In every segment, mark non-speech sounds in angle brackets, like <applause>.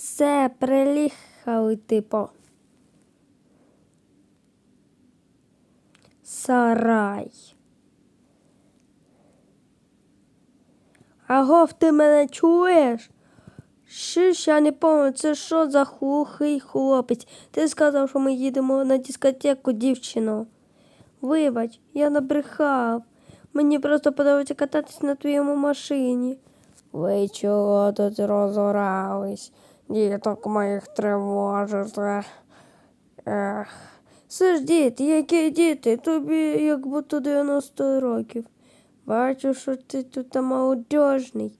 Все, приїхали, типу. Сарай. Агов, ти мене чуєш? Ще я не пам'ятаю, це що за глухий хлопець? Ти сказав, що ми їдемо на дискотеку, дівчино. Вибач, я набрехав. Мені просто подобається кататись на твоєму машині. Ви чого тут розорались? Діток моїх тривожите. Ех. Діти, які діти? Тобі як будто 90 років. Бачу, що ти тут молодежний.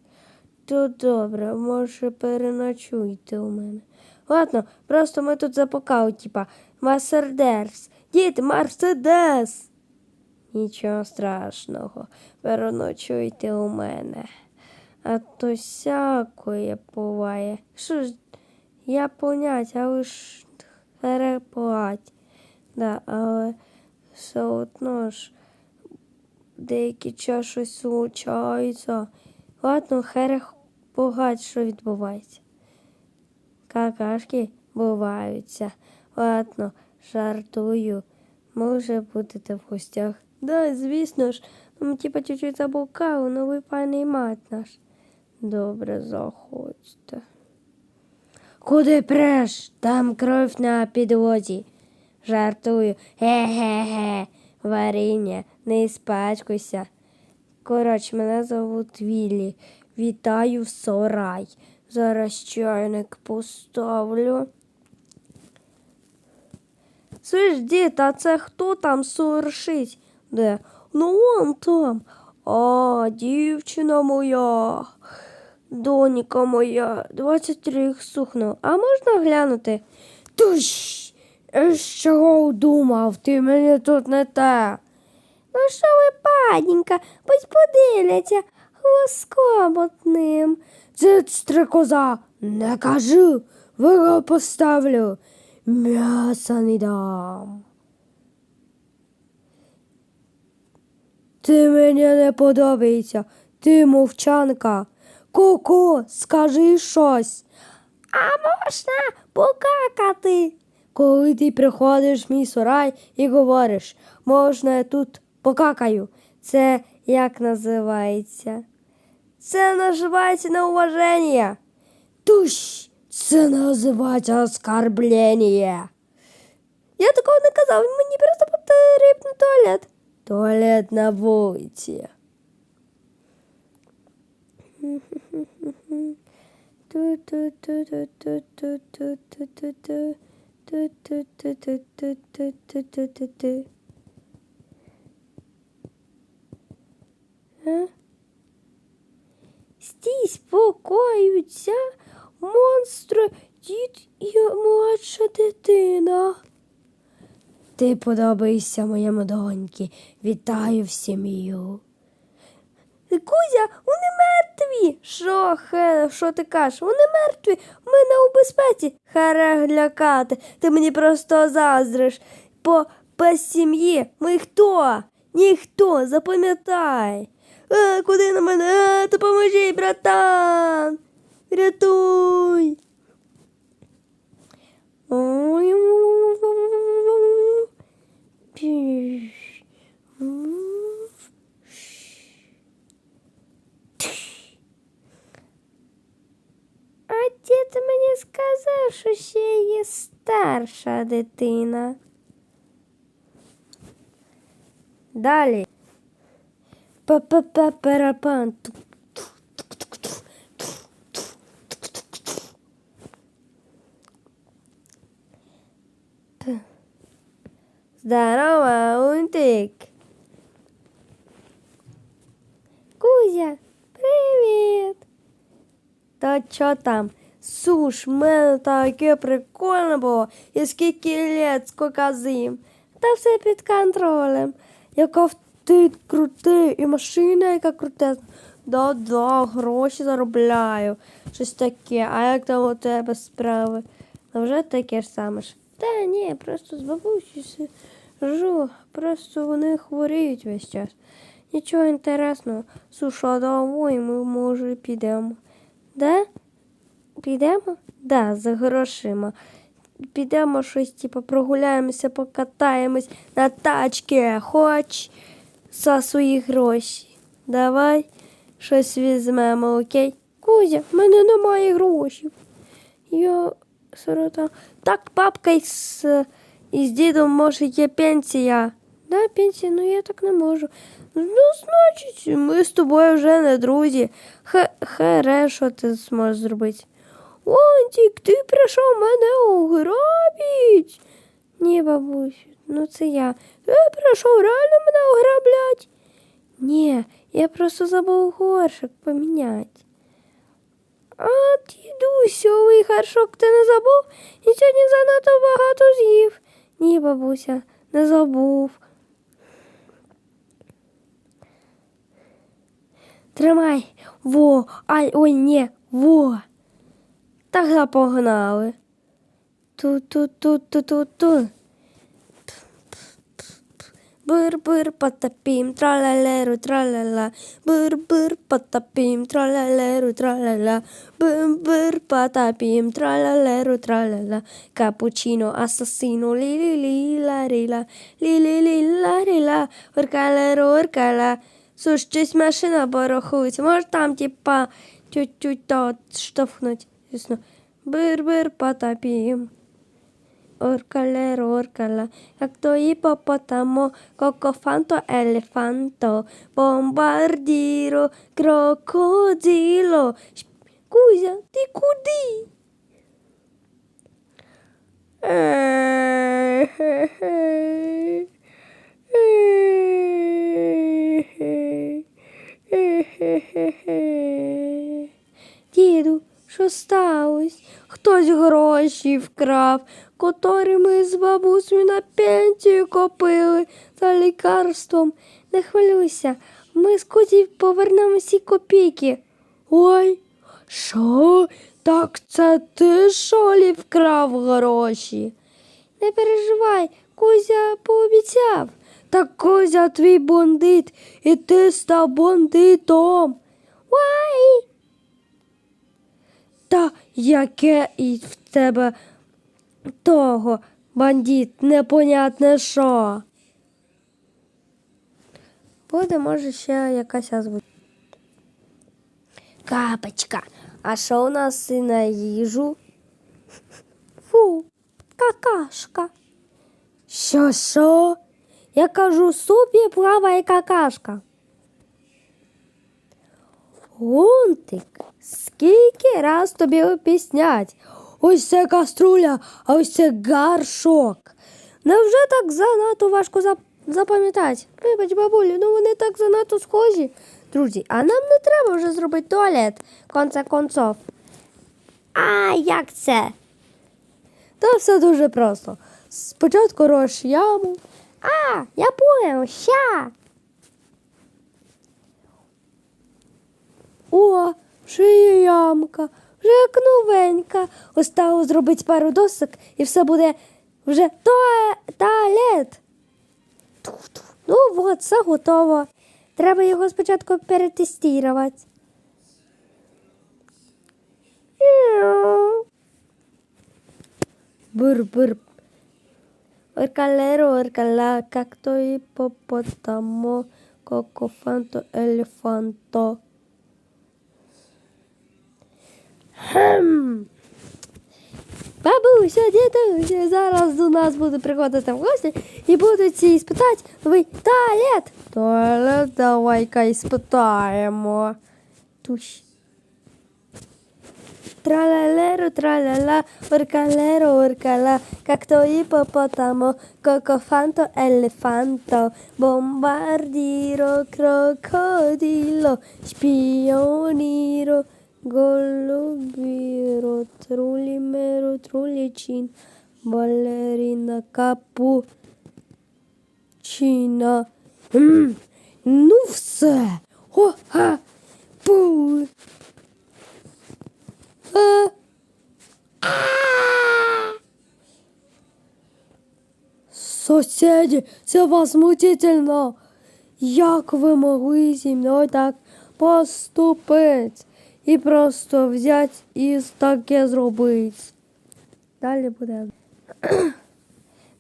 То добре, може переночуйте у мене. Ладно, просто ми тут запокали, типа Мерседес. Діти, Мерседес. Нічого страшного, переночуйте у мене. А то всякое буває. Що ж, я понять, але ж переплать. Да, але все одно ж деякий час щось случається. Ладно, херех погать, що відбувається. Какашки буваються. Ладно, жартую. Може будете в гостях. Да, звісно ж, ну, типа чуть-чуть заблукали, ну ви паний мат наш. Добре, заходьте. Куди преш? Там кров на підлозі. Жартую. Ге-ге-ге. Варіння, не спачкуйся. Коротше, мене зовут Віллі. Вітаю в сарай. Зараз чайник поставлю. Слышь, дід, а це хто там соршить? Де? Ну вон там. А, дівчина моя, доніка моя, 23 сухнув. А можна глянути? Туш! Що думав? Ти мені тут не те. Ну що ви, падінька, пусть подивляться хвоском одним. Це стрикоза, не кажи, виго поставлю, м'яса не дам. Ти мені не подобається, ти мовчанка. Ку-ку, скажи щось. А можна покакати? Коли ти приходиш в мій сарай і говориш, можна я тут покакаю. Це як називається? Це називається неуваження. Туш, це називається оскорблення. Я такого не казав, мені просто потрібен туалет. Туалет на вулиці. Здесь покоються монстри, дід і молодша дитина. Ти подобаєшся моєму доньки. Вітаю в сім'ю. Кузя, вони мертві. Що, хе, що ти кажеш? Вони мертві. Ми не у безпеці. Харе лякати. Ти мені просто заздриш. По без сім'ї ми хто? Ніхто, запам'ятай. Е, куди на мене? Е, допоможи, братан. Рятуй. Ой. Піш. А дід мені сказав, що ще є старша дитина. Далі. Па-па-па-парапан. Здорово, Унтик. Кузя, привіт. Та що там? Суш, в мене таке прикольно було. І скільки літ, скільки зим. Та все під контролем. Яка ти крутий, і машина, яка крутезна. Да-да, гроші заробляю. Щось таке. А як там у тебе справи? Вже таке ж саме ж. Та ні, просто з бабусею сижу. Просто вони хворіють весь час. Нічого інтересного. Суша, давай ми може підемо. Да? Підемо? Да, за грошима. Підемо щось, типу, прогуляємося, покатаємось на тачки, хоч за свої гроші. Давай щось візьмемо, окей? Кузя, в мене немає грошей. Я сирота. Так, папка із, із дідом може є пенсія. Да, пенсія, ну я так не можу. Ну, значить, ми з тобою вже не друзі. Хе, хере, що ти зможеш зробити? Онтік, ти прийшов мене ограбить. Ні, бабусю, ну це я. Ти прийшов реально мене ограблять? Ні, я просто забув горшик поміняти. А, дідусьовий горшок ти не забув? І сьогодні занадто багато з'їв. Ні, бабуся, не забув. Тримай. Во. Ай, ой, ні, во. Та погнали. Ту-ту-ту-ту-ту-ту. Бир-бир потопім, тралалеру, тралала. Бир-бир потопім, тралалеру, тралала. Бир-бир потопім, тралалеру, тралала. Капучино, асасіно, лі-лі-лі-ла-ріла. Лі-лі-лі-ла-ріла. Оркалеру, оркала. Машина порахується. Може там, типа, чуть-чуть то штовхнуть. Звісно. Бир-бир потопім. Оркалеро, оркала, як то іпопотамо, кокофанто, елефанто, бомбардіро, крокодило. Шп- Кузя, ти куди? Що сталося? Хтось гроші вкрав, котрі ми з бабусею на пенсію копили за лікарством. Не хвилюйся, ми з кузі повернемо всі копійки. Ой, що? Так це ти шолі вкрав гроші? Не переживай, Кузя пообіцяв. Та Кузя твій бандит, і ти став бандитом. Вай! Та яке і в тебе того бандит, непонятне що. Буде, може, ще якась озвучка. Капочка, а що у нас і на їжу? Фу, какашка. Що, що? Я кажу, суп і плаває какашка. Гунтик, скільки раз тобі опіснять? Ось це каструля, а ось це гаршок. Невже так занадто важко зап- запам'ятати? Вибач, бабулю, ну вони так занадто схожі. Друзі, а нам не треба вже зробити туалет, конце концов. А як це? Та все дуже просто. Спочатку рош яму. А, я понял, ща. О, є ямка, вже як новенька. Осталось зробити пару досок і все буде вже туалет. Ну от, все готово. Треба його спочатку перетестувати. Бур-бур. Оркалеро, оркала, както іпопотамо, кокофанто, елефанто. Хм. Бабуся, дідуся, зараз до нас будуть приходити в гості і будуть ці спитати новий туалет. Туалет, давай-ка і спитаємо. Туш. Тралалеро, тралала, оркалеро, оркала, както іпопотамо, кокофанто, елефанто, бомбардіро, крокодило, шпіоніро, голубіро, трулімеро, трулічин, балеріна, капу, чина. М, Ну все. О-ха, пу. А. Соседи, це возмутительно. Як ви могли зі мною так поступити? І просто взяти і таке зробити. Далі буде. <clears throat>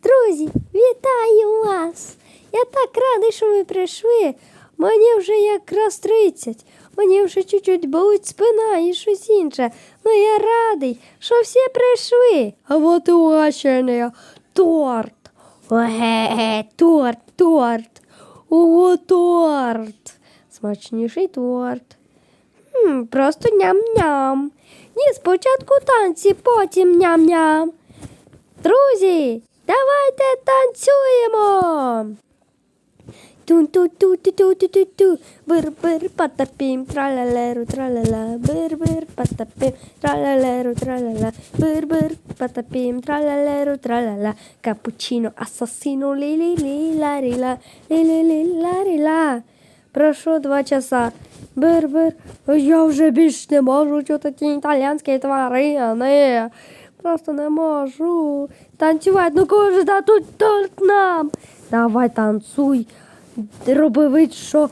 Друзі, вітаю вас! Я так радий, що ви прийшли. Мені вже якраз 30. Мені вже чуть-чуть болить спина і щось інше. Ну я радий, що всі прийшли. А от і угощення. Торт. Ге, торт, торт. Ого, торт. Смачніший торт. Просто ням-ням. Ні, спочатку танці, потім ням-ням. Друзі, давайте танцюємо. Тун-ту-ту-ту-ту-ту-ту. Бир-бир, патапім, тралалеру, тралала, бир-бир, патапім, тралалеру, тралала, бир-бир, патапім, тралалеру, тралала, капучино, асасіно, ли ли ли, ла ри ла, ли ли ли, ла ри ла. Прошу два часа. Бир-бир. Я вже більш не можу чути ті італійські тварини. Просто не можу. Танцювати, ну коли ж дадуть торт нам. Давай танцуй. Роби вид, що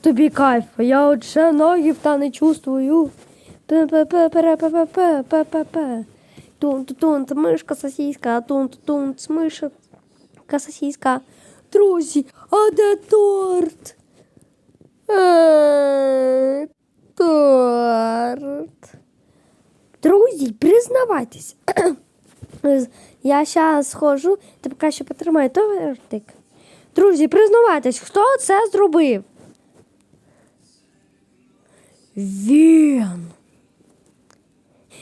тобі кайф. Я от ще ногів та не чувствую. Пе-пе-пе-пе-пе-пе-пе-пе. Тун-тун, мишка сосиска, тун-тун, мишка сосиска. Друзі, а де торт? Е, Торт. Друзі, признавайтесь. <clears throat> Я зараз схожу, ти поки що потримай тортик. Друзі, признавайтесь, хто це зробив? Він.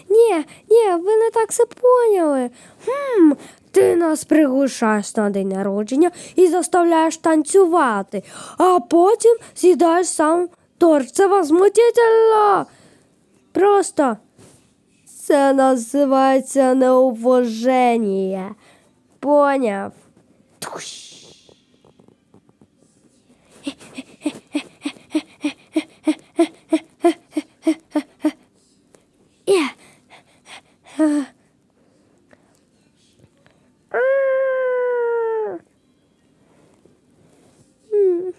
Ні, ні, ви не так все поняли. Хм, ти нас приглушаєш на день народження і заставляєш танцювати, а потім з'їдаєш сам торт. Це возмутительно. Просто це називається неуваження. Поняв? Туш. Е. М.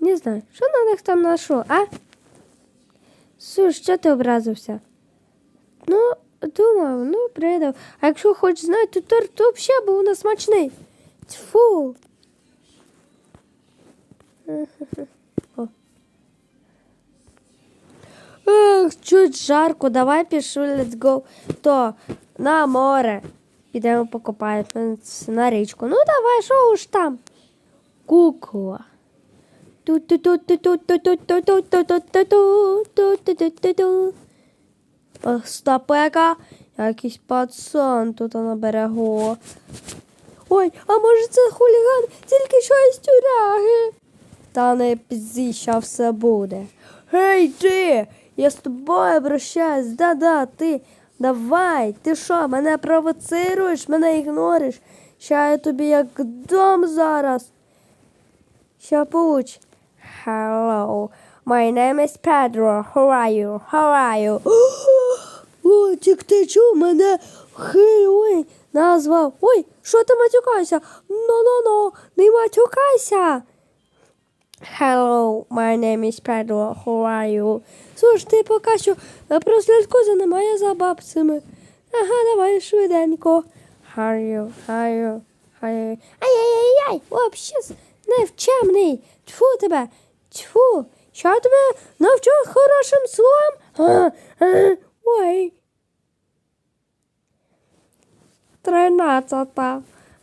Не знаю, що на них там нашло, а? Суш, що ти образився? Ну, думав, ну, придав. А якщо хочеш знати, то торт то взагалі був несмачний. Тьфу. О. Ех, чуть жарко, давай пішли, let's go. То на море. Підемо покопаємо на річку. Ну давай, що уж там? Кукла. Стапека, якийсь пацан тут на берегу. Ой, а може це хуліган тільки щось із тюряги. Та не пізніше все буде. Гей, ти! Я з тобою обращаюсь, да-да, ти. Давай, ти що, мене провоцируєш, мене ігнориш. Ща я тобі як дом зараз. Ща получ. Hello, my name is Pedro. How are you? How are you? <gasps> О, тік ти чув, мене Хеллоуін назвав. Ой, що ти матюкайся? Ну-ну-ну, не матюкайся. Hello, my name is Pedro. How are you? Слуш, ти поки що е, прослідкуй за немає за бабцями. Ага, давай швиденько. How are you? How are you? Ай-яй-яй-яй, вообще невчемний. Тьфу тебе, тьфу. Що тебе навчу хорошим словом? А, а, ой. Тринадцята.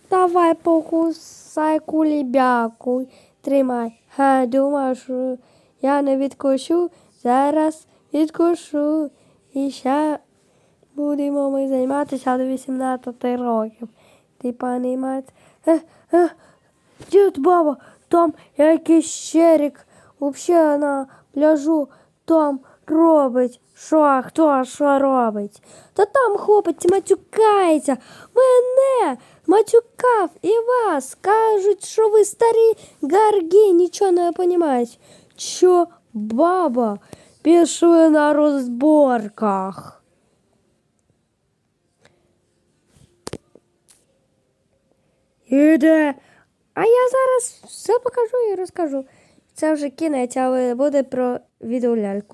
Давай покусай кулібяку. Тримай. Га, думаю, що я не відкушу. Зараз відкушу. І ще будемо ми займатися до 18 років. Ти понімаєш? Е, е, дід баба, там якийсь щерик вообще на пляжу там робить. Що, хто що робить? Та там хлопець матюкається. Мене матюкав і вас. Кажуть, що ви старі гарги, нічого не розумієте. Що, баба, пішли на розборках. Іде. А я зараз все покажу і розкажу. Це вже кінець, але буде про відеоляльку.